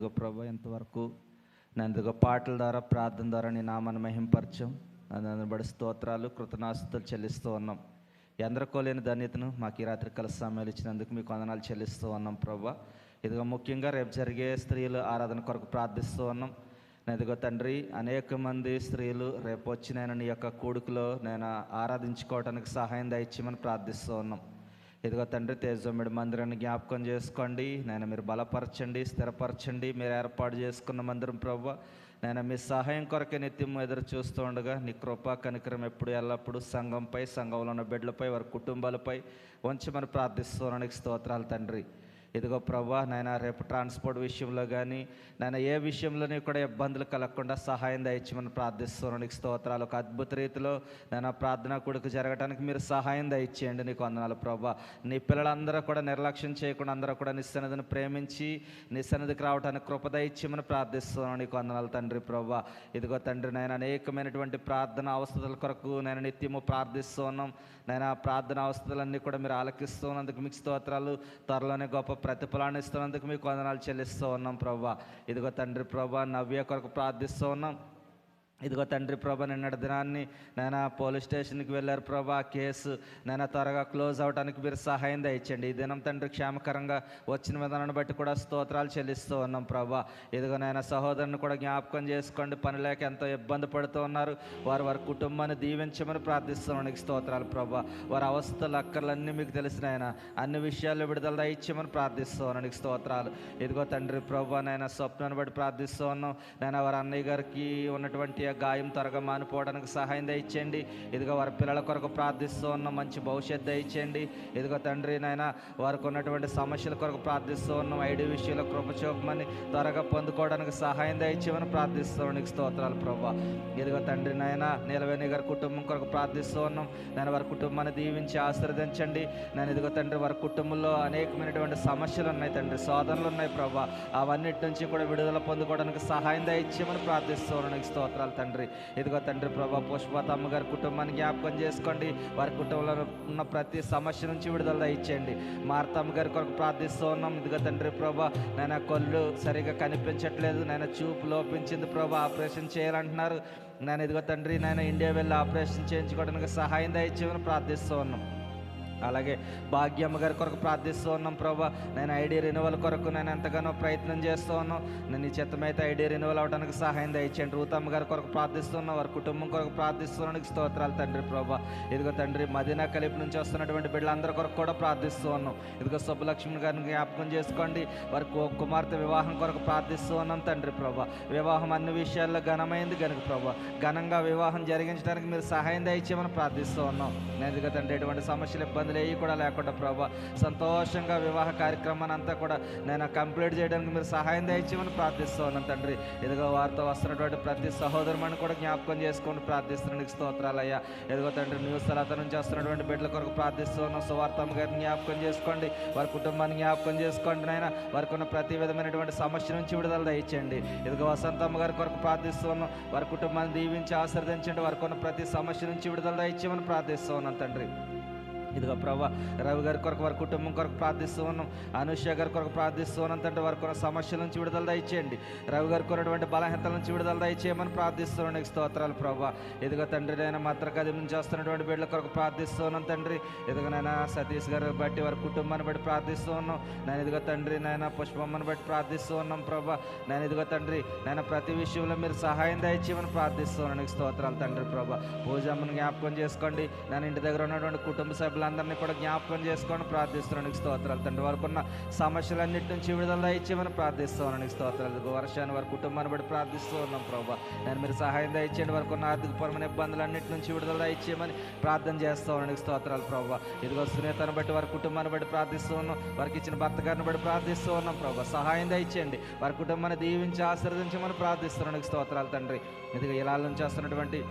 ప్రభు ఎంతవరకు నేను పాటల ద్వారా ప్రార్థన ద్వారా నీ నామాన్ని మహింపరచం. దాన్ని బడి స్తోత్రాలు కృతనాస్తులు చెల్లిస్తూ ఉన్నాం. ఎందరకోలేని ధన్యతను మాకు ఈ రాత్రి కల సమయాలు ఇచ్చినందుకు మీకు వందనాలు చెల్లిస్తూ ఉన్నాం ప్రభు. ఇదిగో ముఖ్యంగా రేపు జరిగే స్త్రీలు ఆరాధన కొరకు ప్రార్థిస్తూ ఉన్నాం. నేను ఇదిగో తండ్రి అనేక మంది స్త్రీలు రేపు వచ్చి నేను నీ యొక్క కూడుకులో నేను ఆరాధించుకోవడానికి సహాయం దయచేయమని ప్రార్థిస్తూ ఉన్నాం. ఇదిగో తండ్రి తేజోమిడి మందిరాన్ని జ్ఞాపకం చేసుకోండి. నేను మీరు బలపరచండి స్థిరపరచండి. మీరు ఏర్పాటు చేసుకున్న మందిరం ప్రభు నేను మీ సహాయం కొరకే నిత్యం ఎదురు చూస్తూ ఉండగా నీ కృపా కనికరం ఎప్పుడు ఎల్లప్పుడూ సంఘంపై సంఘంలో ఉన్న బిడ్డలపై వారి కుటుంబాలపై ఉంచమని ప్రార్థిస్తున్నానికి స్తోత్రాలు తండ్రి. ఇదిగో ప్రభా నాయన రేపు ట్రాన్స్పోర్ట్ విషయంలో కానీ నాయన ఏ విషయంలోనే కూడా ఇబ్బందులు కలగకుండా సహాయం దయచేయమని ప్రార్థిస్తున్నాను. నీకు స్తోత్రాలు. ఒక అద్భుత రీతిలో నేను ప్రార్థన కొడుకు జరగడానికి మీరు సహాయం దయచేయండి నీకు వందనాలు ప్రభా. నీ పిల్లలందరూ కూడా నిర్లక్ష్యం చేయకుండా అందరూ కూడా నిస్సన్నదిని ప్రేమించి నిస్సన్నదికి రావడానికి కృప దయచేయమని ప్రార్థిస్తున్నాను నీకు వందనాలు తండ్రి ప్రభా. ఇదిగో తండ్రి నేను అనేకమైనటువంటి ప్రార్థన అవస్థల కొరకు నేను నిత్యము ప్రార్థిస్తున్నాం. నేను ఆ ప్రార్థన అవసరాలన్నీ కూడా మీరు ఆలకిస్తున్నందుకు మీకు స్తోత్రాలు. త్వరలోనే గొప్ప ప్రతిఫలాన్ని ఇస్తున్నందుకు మీకు వందనాలు చెల్లిస్తూ ఉన్నాం ప్రభా. ఇదిగో తండ్రి ప్రభా నవ్య కొరకు ప్రార్థిస్తూ ఉన్నాం. ఇదిగో తండ్రి ప్రభా నిన్నటి దినాన్ని నేను పోలీస్ స్టేషన్కి వెళ్ళారు ప్రభా కేసు నేను త్వరగా క్లోజ్ అవడానికి మీరు సహాయం దయచండి ఈ దినం తండ్రి క్షేమకరంగా వచ్చిన విధానాన్ని బట్టి కూడా స్తోత్రాలు చెల్లిస్తూ ఉన్నాం ప్రభా. ఇదిగో నేను సహోదరుని కూడా జ్ఞాపకం చేసుకోండి. పని లేక ఎంతో ఇబ్బంది పడుతూ ఉన్నారు. వారు వారి కుటుంబాన్ని దీవించమని ప్రార్థిస్తున్నాను నీకు స్తోత్రాలు ప్రభా. వారి అవస్థలు అక్కర్లన్నీ మీకు తెలిసిన ఆయన అన్ని విషయాలు విడుదల దయచేయమని ప్రార్థిస్తున్నాను నీకు స్తోత్రాలు. ఇదిగో తండ్రి ప్రభా నేను స్వప్నాన్ని బట్టి ప్రార్థిస్తూ ఉన్నాం. నేను వారి అన్నయ్య గారికి ఉన్నటువంటి ఆ గాయం త్వరగా మానిపోవడానికి సహాయం దయచేయండి. ఇదిగో వారి పిల్లల కొరకు ప్రార్థిస్తూ ఉన్నాం. మంచి భవిష్యత్తు దయచేయండి. ఇదిగో తండ్రి నాయన వారికి ఉన్నటువంటి సమస్యల కొరకు ప్రార్థిస్తూ ఉన్నాం. ఐడి విషయంలో కృపచూపమని త్వరగా పొందుకోవడానికి సహాయం దయచేయమని ప్రార్థిస్తూ నీకు స్తోత్రాలు ప్రభా. ఇదిగో తండ్రి నాయన నీలవేణి గారి కుటుంబం కొరకు ప్రార్థిస్తూ ఉన్నాం. నేను వారి కుటుంబాన్ని దీవించి ఆశీర్వదించండి. నేను ఇదిగో తండ్రి వారి కుటుంబంలో అనేకమైనటువంటి సమస్యలు ఉన్నాయి తండ్రి శోధనలు ఉన్నాయి ప్రభా. అవన్నిటి నుంచి కూడా విడుదల పొందుకోవడానికి సహాయం దయచేయమని ప్రార్థిస్తున్నాను నీకు స్తోత్రాలు తండ్రి. ఇదిగో తండ్రి ప్రభా పుష్పతమ్మ గారి కుటుంబాన్ని జ్ఞాపకం చేసుకోండి. వారి కుటుంబంలో ఉన్న ప్రతి సమస్య నుంచి విడుదల ఇచ్చేయండి. మార్తమ్మ గారి కొరకు ప్రార్థిస్తూ ఉన్నాం. ఇదిగో తండ్రి ప్రభా నేను కళ్ళు సరిగా కనిపించట్లేదు. నేను చూపు లోపించింది ప్రభా ఆపరేషన్ చేయాలంటున్నారు. నేను ఇదిగో తండ్రి నేను ఇండియా వెళ్ళి ఆపరేషన్ చేయించుకోవడానికి సహాయం దయచేయమని ప్రార్థిస్తూ ఉన్నాం. అలాగే భాగ్యమ్మ గారి కొరకు ప్రార్థిస్తూ ఉన్నాం ప్రభా. నేను ఐడి రెన్యువల్ కొరకు నేను ఎంతగానో ప్రయత్నం చేస్తూ ఉన్నాను నేను ఈ చిత్తమైతే ఐడి రెన్యువల్ అవడానికి సహాయం దయచేయండి. రూతమ్మ గారి కొరకు ప్రార్థిస్తున్నాం వారి కుటుంబం కొరకు ప్రార్థిస్తున్నానికి స్తోత్రాలు తండ్రి ప్రభా. ఇదిగో తండ్రి మదీనా కలిపి నుంచి వస్తున్నటువంటి బిడ్డలందరి కొరకు కూడా ప్రార్థిస్తూ ఉన్నాం. ఇదిగో సుబ్బలక్ష్మి గారిని జ్ఞాపకం చేసుకోండి. వారి కుమార్తె వివాహం కొరకు ప్రార్థిస్తూ ఉన్నాం తండ్రి ప్రభా. వివాహం అన్ని విషయాల్లో ఘనమైంది కనుక ప్రభా. ఘనంగా వివాహం జరిగించడానికి మీరు సహాయం దయచేయమని ప్రార్థిస్తూ ఉన్నాం. నేను ఇదిగో తండ్రి ఎటువంటి సమస్యలు ఇబ్బందులు ఏవి కూడా లేకుండా ప్రభా సంతోషంగా వివాహ కార్యక్రమాన్ని అంతా కూడా నేను కంప్లీట్ చేయడానికి మీరు సహాయం దయచేయమని ప్రార్థిస్తున్నాను తండ్రి. ఇదిగో వారితో వస్తున్నటువంటి ప్రతి సహోదరుమని కూడా జ్ఞాపకం చేసుకొని ప్రార్థిస్తున్నాను. నీకు స్తోత్రాలయ్యా ఎదుగో తండ్రి న్యూస్ తర్వాత నుంచి వస్తున్నటువంటి బిడ్డల కొరకు ప్రార్థిస్తున్నాను. సువార్తమ్మ గారిని జ్ఞాపకం చేసుకోండి. వారి కుటుంబాన్ని జ్ఞాపకం చేసుకోండి నాయన. వారికి ఉన్న ప్రతి విధమైనటువంటి సమస్య నుంచి విడుదల దయచేయండి. ఇదిగో వసంతమ్మ గారి కొరకు ప్రార్థిస్తూ వారి కుటుంబాన్ని దీవించి ఆశీర్వదించండి. వారికి ఉన్న ప్రతి సమస్య నుంచి విడుదల దయచేయమని ప్రార్థిస్తూ తండ్రి. ఇదిగో ప్రభా రవి గారి కొరకు వారి కుటుంబం కొరకు ప్రార్థిస్తూ ఉన్నాం అనుష గారి కొరకు ప్రార్థిస్తూ ఉన్నాం తండ్రి వారికి ఉన్న సమస్యల నుంచి విడుదల దయచేయండి. రవి గారికి ఉన్నటువంటి బలహీనతల నుంచి విడుదల దయచేయమని ప్రార్థిస్తున్నాం స్తోత్రాలు ప్రభా. ఇదిగో తండ్రి నేను మద్రకది నుంచి వస్తున్నటువంటి బిడ్డల కొరకు ప్రార్థిస్తూ ఉన్నాం తండ్రి. ఇదిగో నాయన సతీష్ గారు బట్టి వారి కుటుంబాన్ని బట్టి ప్రార్థిస్తూ ఉన్నాం నేను ఇదిగో తండ్రి నాయన పుష్పమ్మని బట్టి ప్రార్థిస్తూ ఉన్నాం ప్రభా. నేను ఇదిగో తండ్రి నేను ప్రతి విషయంలో మీరు సహాయం దయచేయమని ప్రార్థిస్తున్నాను. స్తోత్రాలు తండ్రి ప్రభా. పూజమ్మను జ్ఞాపకం చేసుకోండి. నేను ఇంటి దగ్గర ఉన్నటువంటి కుటుంబ సభ్యులు సభ్యులందరినీ కూడా జ్ఞాపకం చేసుకొని ప్రార్థిస్తున్నాను. నీకు స్తోత్రాలు తండ్రి. వారికి ఉన్న సమస్యలన్నిటి నుంచి విడుదల దయచేయమని ప్రార్థిస్తున్నాను. నీకు స్తోత్రాలు. వర్షాన్ని వారి కుటుంబాన్ని బట్టి ప్రార్థిస్తూ ఉన్నాం ప్రభా. నేను మీరు సహాయం దయచేయండి. వారికి ఉన్న ఆర్థికపరమైన ఇబ్బందులన్నిటి నుంచి విడుదల దయచేయమని ప్రార్థన చేస్తూ నీకు స్తోత్రాలు ప్రభా. ఇదిగో సునీతను బట్టి వారి కుటుంబాన్ని బట్టి ప్రార్థిస్తూ ఉన్నాం వారికి ఇచ్చిన భర్త గారిని బట్టి ప్రార్థిస్తూ ఉన్నాం ప్రభా. సహాయం దయచేయండి. వారి కుటుంబాన్ని దీవించి ఆశీర్వదించమని ప్రార్థిస్తున్నాను. నీకు స్తోత్రాలు తండ్రి. ఇదిగో ఇలా నుంచి వస్తున్నటువంటి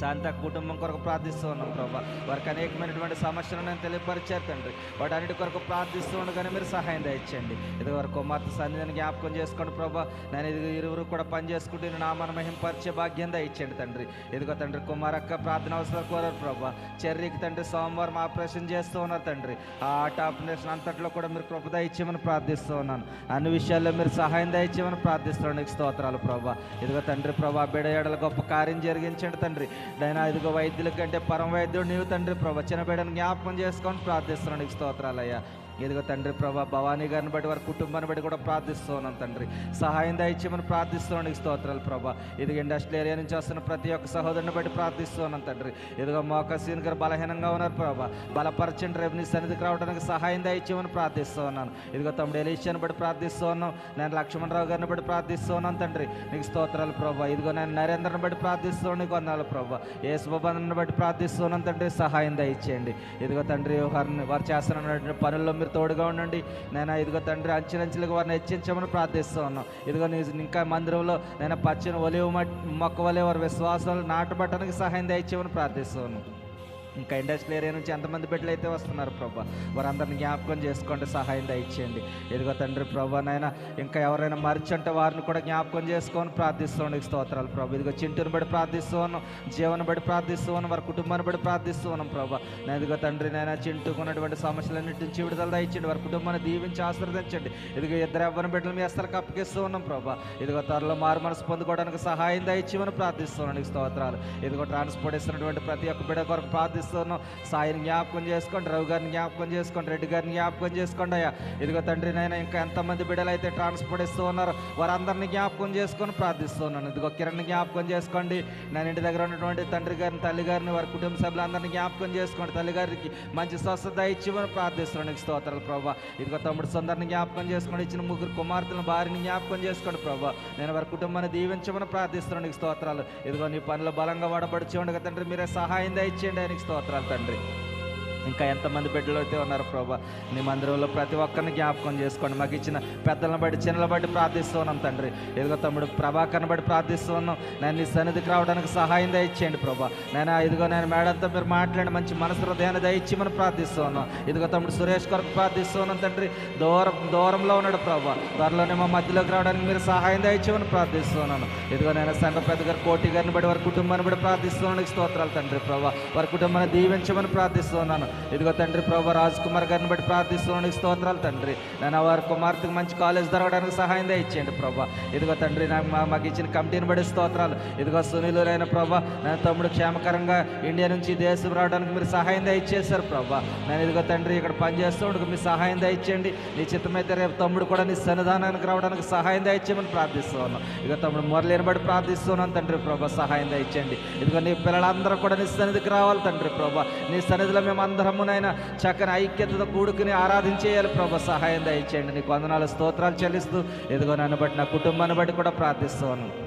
శాంత కుటుంబం కొరకు ప్రార్థిస్తూ ఉన్నాం ప్రభా. వారికి అనేకమైనటువంటి సమస్యలు నేను తెలియపరిచారు తండ్రి. వాటన్నిటి కొరకు ప్రార్థిస్తూ ఉండగానే మీరు సహాయం దయచేయండి. ఇది వారి కుమార్తె సన్నిధిని జ్ఞాపకం చేసుకోండి ప్రభా. నేను ఇది ఇరువురు కూడా పని చేసుకుంటూ నా మన మహింపరిచే భాగ్యం దయచేయండి తండ్రి. ఇదిగో తండ్రి కుమారక్క ప్రార్థన అవసరం కోరారు ప్రభా. చెర్రీకి తండ్రి సోమవారం ఆపరేషన్ చేస్తూ ఉన్నారు తండ్రి. ఆ ఆట ఆపరేషన్ అంతట్లో కూడా మీరు కృపద ఇచ్చేమని ప్రార్థిస్తూ ఉన్నాను. అన్ని విషయాల్లో మీరు సహాయం దయచేయమని ప్రార్థిస్తున్నాను. నీకు స్తోత్రాలు ప్రభా. ఇదిగో తండ్రి ప్రభా బిడ ఏడల గొప్ప కార్యం జరిగించండి తండ్రి. నైనా ఇదిగో వైద్యుల కంటే పరమ వైద్యుడు నీవు తండ్రి ప్రభా చిన్న బిడ్డను జ్ఞాపకం చేసుకొని ప్రార్థిస్తున్నాను నీకు స్తోత్రాలయ్యా. ఇదిగో తండ్రి ప్రభా భవానీ గారిని బట్టి వారి కుటుంబాన్ని బట్టి కూడా ప్రార్థిస్తూ ఉన్నాం తండ్రి. సహాయం దయచేయమని ప్రార్థిస్తున్నాను నీకు స్తోత్రాలు ప్రభా. ఇదిగో ఇండస్ట్రియల్ ఏరియా నుంచి వస్తున్న ప్రతి ఒక్క సహోదరుని బట్టి ప్రార్థిస్తూ ఉన్నాం తండ్రి. ఇదిగో మోకసీన్ గారు బలహీనంగా ఉన్నారు ప్రభా. బలపరచండి రేపు నీ సన్నిధికి రావడానికి సహాయం దయచేయమని ప్రార్థిస్తూ ఉన్నాను ఇదిగో తమ్ముడు ఎలీషియాని బట్టి ప్రార్థిస్తూ ఉన్నాం నేను లక్ష్మణరావు గారిని బట్టి ప్రార్థిస్తూ ఉన్నాను తండ్రి. నీకు స్తోత్రాలు ప్రభా. ఇదిగో నేను నరేంద్రని బట్టి ప్రార్థిస్తూ నీకు వందాలు ప్రభా. యేసుబాబాన్ని బట్టి ప్రార్థిస్తున్నాను తండ్రి. సహాయం దయచేయండి. ఇదిగో తండ్రి వారిని వారు చేస్తున్నటువంటి పనుల్లో మీరు తోడుగా ఉండండి. నేను ఇదిగో తండ్రి అంచెలంచెలుగా వారిని హెచ్చించమని ప్రార్థిస్తూ ఉన్నాం ఇదిగో నీ ఇంకా మందిరంలో నేను పచ్చని ఒలివ మొక్క వలె వారి విశ్వాసాలు నాటబట్టడానికి సహాయం దయచేయమని ప్రార్థిస్తూ ఉన్నాం ఇంకా ఇండస్ట్రీ ఏరియా నుంచి ఎంతమంది బిడ్డలు అయితే వస్తున్నారు ప్రభా? వారందరిని జ్ఞాపకం చేసుకోండి సహాయం దయచేయండి. ఎదుగో తండ్రి ప్రభా నాయన ఇంకా ఎవరైనా మర్చంటే వారిని కూడా జ్ఞాపకం చేసుకొని ప్రార్థిస్తున్నాం నీకు స్తోత్రాలు ప్రభు. ఇదిగో చింటూని బట్టి ప్రార్థిస్తూ జీవన బట్టి ప్రార్థిస్తూ ఉన్నాం వారి కుటుంబాన్ని బట్టి ప్రార్థిస్తూ ఉన్నాం ప్రభా. నేను ఇదిగో తండ్రి నేను చింటూకు ఉన్నటువంటి సమస్యలన్నిటి నుంచి విడుదల దయచండి వారి కుటుంబాన్ని దీవించి ఆశీర్వదించండి. ఇదిగో ఇద్దరు ఎవ్వరిని బిడ్డలు మీ అస్తలకు అప్పగిస్తూ ఉన్నాం ప్రభా. ఇదిగో త్వరలో మారు మనసు పొందుకోవడానికి సహాయం దయచేయమని ప్రార్థిస్తున్నాను నీకు స్తోత్రాలు. ఇదిగో ట్రాన్స్పోర్ట్ ఇస్తున్నటువంటి ప్రతి ఒక్క బిడ్డ కొరకు ప్రార్థిస్తున్నాం. సాయిని జ్ఞాపకం చేసుకోండి రవి గారిని జ్ఞాపకం చేసుకోండి రెడ్డి గారిని జ్ఞాపకం చేసుకోండి అయ్యా. ఇదిగో తండ్రి నైనా ఇంకా ఎంతమంది బిడ్డలు అయితే ట్రాన్స్పోర్ట్ ఇస్తూ ఉన్నారు వారందరినీ జ్ఞాపకం చేసుకొని ప్రార్థిస్తున్నాను. ఇదిగో కిరణ్ జ్ఞాపకం చేసుకోండి. నేను ఇంటి దగ్గర ఉన్నటువంటి తండ్రి గారిని తల్లి గారిని వారి కుటుంబ సభ్యులందరినీ జ్ఞాపకం చేసుకోండి తల్లి గారికి మంచి స్వస్థత ఇచ్చిమని ప్రార్థిస్తున్నాను. నీకు స్తోత్రాలు ప్రభా. ఇదిగో తమ్ముడు సొందరిని జ్ఞాపకం చేసుకోండి ఇచ్చిన ముగ్గురు కుమార్తెను భార్యని జ్ఞాపకం చేసుకోండి ప్రభా. నేను వారి కుటుంబాన్ని దీవించమని ప్రార్థిస్తున్నాను. నీకు స్తోత్రాలు. ఇదిగో నీ పనులు బలంగా వాడబడిచి ఉండగా తండ్రి. మీరే సహాయం దయచేయండి ఆయనకి స్తోత్రాలు తండ్రి ఇంకా ఎంతమంది బిడ్డలు అయితే ఉన్నారు ప్రభా? నీ మందిరంలో ప్రతి ఒక్కరిని జ్ఞాపకం చేసుకోండి. మాకు ఇచ్చిన పెద్దలను బట్టి చిన్నల బట్టి ప్రార్థిస్తూ ఉన్నాం తండ్రి. ఇదిగో తమ్ముడు ప్రభాకర్ని బట్టి ప్రార్థిస్తూ ఉన్నాం. నేను నీ సన్నిధికి రావడానికి సహాయం దయచేయండి ప్రభా. నేను ఇదిగో నేను మేడంతో మీరు మాట్లాడి మంచి మనసు హృదయాన్ని దయచేయమని ప్రార్థిస్తూ ఉన్నాం. ఇదిగో తమ్ముడు సురేష్ కొరకు ప్రార్థిస్తూ ఉన్నాం తండ్రి. దూరం దూరంలో ఉన్నాడు ప్రభా. త్వరలోనే మా మధ్యలోకి రావడానికి మీరు సహాయం దయచేయమని ప్రార్థిస్తున్నాను ఇదిగో నేను సంఘ పెద్ద గారు కోటి గారిని బట్టి వారి కుటుంబాన్ని బట్టి ప్రార్థిస్తున్నాను స్తోత్రాలు తండ్రి ప్రభా. వారి కుటుంబాన్ని దీవించమని ప్రార్థిస్తున్నాను ఇదిగో తండ్రి ప్రభా రాజ్ కుమార్ గారిని బట్టి ప్రార్థిస్తున్నాను. స్తోత్రాలు తండ్రి. నేను వారి కుమార్తెకు మంచి కాలేజ్ దొరకడానికి సహాయం ఇచ్చేయండి ప్రభా. ఇదిగో తండ్రి నాకు మా మాకు ఇచ్చిన కమిటీని బట్టి స్తోత్రాలు. ఇదిగో సునీలులైన ప్రభా నేను తమ్ముడు క్షేమకరంగా ఇండియా నుంచి దేశం రావడానికి మీరు సహాయం దయచేశారు ప్రభా. నేను ఇదిగో తండ్రి ఇక్కడ పనిచేస్తూ మీ సహాయం దయచేయండి. నీ చిత్తమైతే రేపు తమ్ముడు కూడా నీ సన్నిధానానికి రావడానికి సహాయం దయచేయమని ప్రార్థిస్తున్నాను. ఇక తమ్ముడు మురళిని బట్టి ప్రార్థిస్తున్నాను తండ్రి ప్రభా సహాయం దయచేయండి. ఇదిగో నీ పిల్లలందరూ కూడా నీ సన్నిధికి రావాలి తండ్రి ప్రభా. నీ సన్నిధిలో మేము అందరమునైనా చక్కని ఐక్యతతో కూడుకుని ఆరాధించేయాలి. ప్రభు సహాయం దయచేయండి. నీకు వందనాలు స్తోత్రాలు చెల్లిస్తూ ఇదిగో నన్ను బట్టి నా కుటుంబాన్ని బట్టి కూడా ప్రార్థిస్తున్నాను.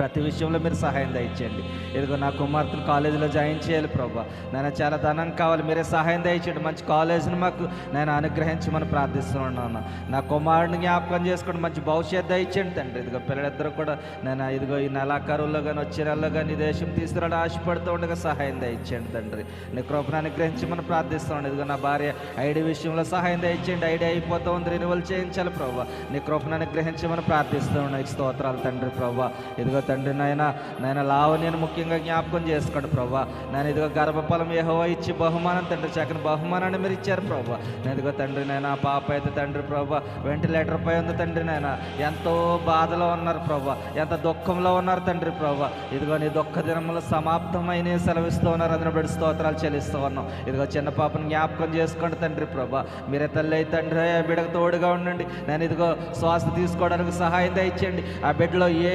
ప్రతి విషయంలో మీరు సహాయం దయచేయండి. ఇదిగో నా కుమార్తెను కాలేజీలో జాయిన్ చేయాలి ప్రభా. నేను చాలా ధనం కావాలి మీరే సహాయం దయచేయండి. మంచి కాలేజీని మాకు నేను అనుగ్రహించమని ప్రార్థిస్తున్నాను నా కుమారుడిని జ్ఞాపకం చేసుకోండి మంచి భవిష్యత్తు దయచేయండి తండ్రి. ఇదిగో పిల్లలిద్దరూ కూడా నేను ఇదిగో ఈ నెలాకారుల్లో కానీ వచ్చే నెలలో కానీ ఈ దేశం తీసుకురావడం ఆశపడుతూ ఉండగా సహాయం దయచేయండి తండ్రి. నీ కృపను అనుగ్రహించమని ప్రార్థిస్తున్నాను. ఇదిగో నా భార్య ఐడి విషయంలో సహాయం దయచేయండి. ఐడి అయిపోతూ ఉంది రెన్యువల్ చేయించాలి ప్రభావ నీ కృపను అనుగ్రహించమని ప్రార్థిస్తున్నాను. నీకు స్తోత్రాలు తండ్రి ప్రభావ ఇదిగో తండ్రి నాయన నాయన లావణ్యను ముఖ్యంగా జ్ఞాపకం చేసుకోండి ప్రభా నేను ఇదిగో గర్భఫలం యెహోవా ఇచ్చి బహుమానం తండ్రి చక్కని బహుమానాన్ని మీరు ఇచ్చారు ప్రభా నేను ఇదిగో తండ్రి నాయన పాప అయితే తండ్రి ప్రభా వెంటిలేటర్ పై ఉంది తండ్రి నాయన. ఎంతో బాధలో ఉన్నారు ప్రభా ఎంత దుఃఖంలో ఉన్నారు తండ్రి ప్రభా ఇదిగో నీ దుఃఖ దినములు సమాప్తమైన సెలవిస్తూ ఉన్నారు. అందులో బడి స్తోత్రాలు చెల్లిస్తూ ఉన్నాం. ఇదిగో చిన్న పాపను జ్ఞాపకం చేసుకోండి తండ్రి ప్రభా మీరే తల్లి అయితే తండ్రి ఆ బిడ్డకు తోడుగా ఉండండి. నేను ఇదిగో శ్వాస తీసుకోవడానికి సహాయం దయచేయండి. ఆ బిడ్డలో ఏ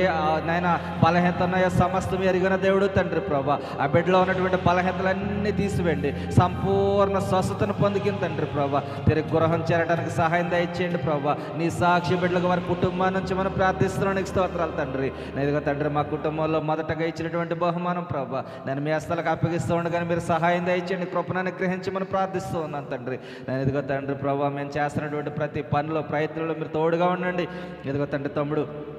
నాయన బలహీనత సమస్తం ఎరిగిన దేవుడు తండ్రి ప్రభా. ఆ బిడ్డలో ఉన్నటువంటి బలహీనతలన్నీ తీసివేయండి. సంపూర్ణ స్వస్థతను పొందుకిన తండ్రి ప్రభా. తిరిగి గృహం చేరడానికి సహాయం దయచేయండి ప్రభా. నీ సాక్షి బిడ్డలకు వారి కుటుంబం నుంచి మనం ప్రార్థిస్తున్నాను నీకు స్తోత్రాలు తండ్రి. నేను ఇదిగో తండ్రి మా కుటుంబంలో మొదటగా ఇచ్చినటువంటి బహుమానం ప్రభా. నేను మీ అస్తలకు అప్పగిస్తూ ఉండగానే మీరు సహాయం దయచేయండి. కృపను మనం ప్రార్థిస్తూ ఉన్నాను తండ్రి. నేను ఇదిగో తండ్రి ప్రభా మేము చేస్తున్నటువంటి ప్రతి పనిలో ప్రయత్నంలో మీరు తోడుగా ఉండండి. ఇదిగో తండ్రి తమ్ముడు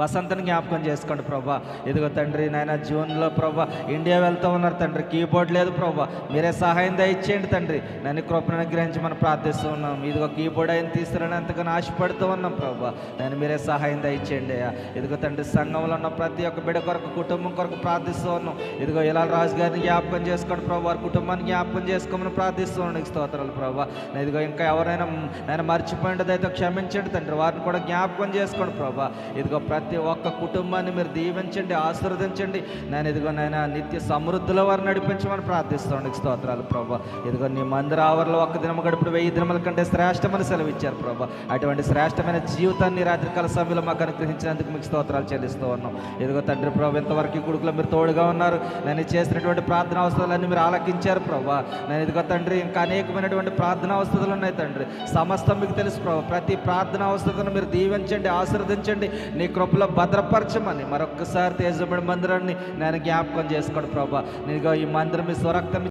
వసంతని జ్ఞాపకం చేసుకోండి ప్రభా. ఇదిగో తండ్రి నాయన జూన్లో ప్రభా ఇండియా వెళ్తూ ఉన్నారు తండ్రి. కీబోర్డ్ లేదు ప్రభా. మీరే సహాయం దయచేయండి తండ్రి. నన్ను కృపను అనుగ్రహించి మనం ప్రార్థిస్తూ ఉన్నాం. ఇదిగో కీబోర్డ్ అయిన తీసుకురని ఎంతగానో ఆశపడుతూ ఉన్నాం ప్రభా. నేను మీరే సహాయం దయచేయండి అయ్యా. ఇదిగో తండ్రి సంఘంలో ఉన్న ప్రతి ఒక్క బిడ కొరకు కుటుంబం కొరకు ప్రార్థిస్తూ ఉన్నాం. ఇదిగో ఇలా రాజు గారిని జ్ఞాపకం చేసుకోండి ప్రభు. వారి కుటుంబాన్ని జ్ఞాపకం చేసుకోమని ప్రార్థిస్తూ ఉన్నాను నీకు స్తోత్రాలు ప్రభా. ఇదిగో ఇంకా ఎవరైనా నేను మర్చిపోయినదైతే క్షమించండి తండ్రి. వారిని కూడా జ్ఞాపకం చేసుకోండి ప్రభా. ఇదిగో ప్రతి ప్రతి ఒక్క కుటుంబాన్ని మీరు దీవించండి ఆశీర్వదించండి. నేను ఇదిగో నాయన నిత్య సమృద్ధిలో వారిని నడిపించమని ప్రార్థిస్తాను స్తోత్రాలు ప్రభా. ఇదిగో నీ మందిర ఆవరణలో ఒక్క దినం గడుపుడు వెయ్యి దినముల కంటే శ్రేష్టమని సెలవిచ్చారు ప్రభా. అటువంటి శ్రేష్టమైన జీవితాన్ని రాత్రికాల సమయంలో మాకు అనుగ్రహించినందుకు మీకు స్తోత్రాలు చెల్లిస్తూ ఉన్నాం. ఇదిగో తండ్రి ప్రభు ఇంతవరకు కొడుకులు మీరు తోడుగా ఉన్నారు. నేను చేసినటువంటి ప్రార్థన అవసరాలన్నీ మీరు ఆలకించారు ప్రభా. నేను ఇదిగో తండ్రి ఇంకా అనేకమైనటువంటి ప్రార్థన అవసరాలు ఉన్నాయి తండ్రి. సమస్తం మీకు తెలుసు ప్రభా. ప్రతి ప్రార్థన అవస్థను మీరు దీవించండి ఆశీర్వదించండి. నీ కృపలో భద్రపరచమని మరొక్కసారి తేజబడి మందిరాన్ని నేను జ్ఞాపకం చేసుకోండి ప్రభా. నేను ఈ మందిరం మీ స్వరక్తం